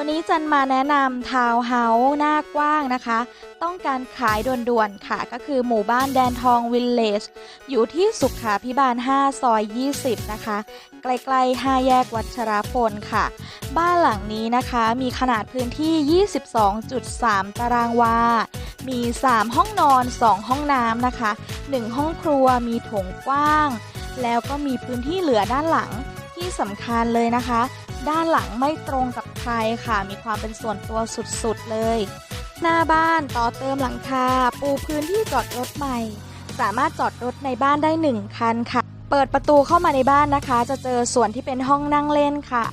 ันนี้จันมาแนะนำทาวน์เฮาส์หน้ากว้างนะคะ ต้องการขายด่วนๆค่ะ ก็คือหมู่บ้านแดนทองวิลเลจอยู่ที่สุขาพิบาล 5 ซอย 20 นะคะ ใกล้ๆ 5 แยกวัชรพลค่ะ บ้านหลังนี้นะคะมีขนาดพื้นที่ 22.3 ตารางวา มี 3 ห้องนอน 2 ห้องน้ำนะคะ 1 ห้องครัวมีโถงกว้าง แล้วก็มีพื้นที่เหลือด้านหลังที่สำคัญเลยนะคะ ด้านหลังไม่ตรงกับใครค่ะ มีความเป็นส่วนตัวสุดๆเลย หน้าบ้านต่อเติมหลังคา ปูพื้นที่จอดรถใหม่ สามารถจอดรถในบ้านได้ 1 คันค่ะ เปิดประตูเข้ามาในบ้านนะคะ จะเจอส่วนที่เป็นห้องนั่งเล่นค่ะ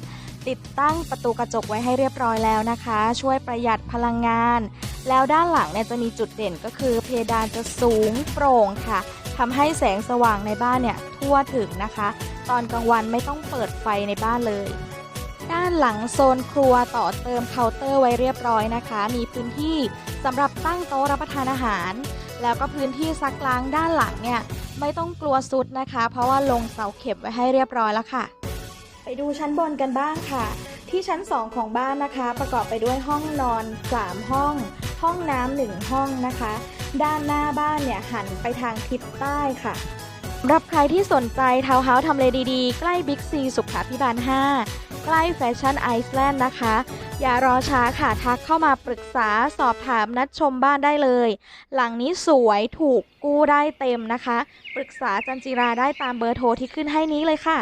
ติดตั้งประตูกระจกไว้ให้เรียบร้อยแล้วนะคะ ช่วยประหยัดพลังงาน แล้วด้านหลังเนี่ยจะมีจุดเด่นก็คือ เพดานจะสูงโปร่งค่ะทำให้แสงสว่างในบ้านเนี่ยทั่วถึงนะคะ ตอนกลางวันไม่ต้องเปิดไฟในบ้านเลย ด้านหลังโซนครัวต่อเติมเคาน์เตอร์ไว้เรียบร้อยนะคะ มีพื้นที่สำหรับตั้งโต๊ะรับประทานอาหาร แล้วก็พื้นที่ซักล้างด้านหลังเนี่ยไม่ต้องกลัวซุดนะคะ เพราะว่าลงเสาเข็บไว้ให้เรียบร้อยแล้วค่ะ ไปดูชั้นบนกันบ้างค่ะ ที่ชั้น 2 ของบ้านนะคะ ประกอบไปด้วยห้องนอน 3 ห้อง ห้องน้ำหนึ่งห้องนะคะ ด้านหน้าบ้านเนี่ยหันไปทางทิศใต้ค่ะ รับใครที่สนใจทาวน์เฮาส์ทำเลดีๆ ใกล้บิ๊กซีสุขาพิบาล 5 ใกล้แฟชั่นไอซ์แลนด์นะคะ อย่ารอช้าค่ะ ทักเข้ามาปรึกษาสอบถามนัดชมบ้านได้เลย หลังนี้สวยถูกกู้ได้เต็มนะคะ ปรึกษาจันจิราได้ตามเบอร์โทรที่ขึ้นให้นี้เลยค่ะ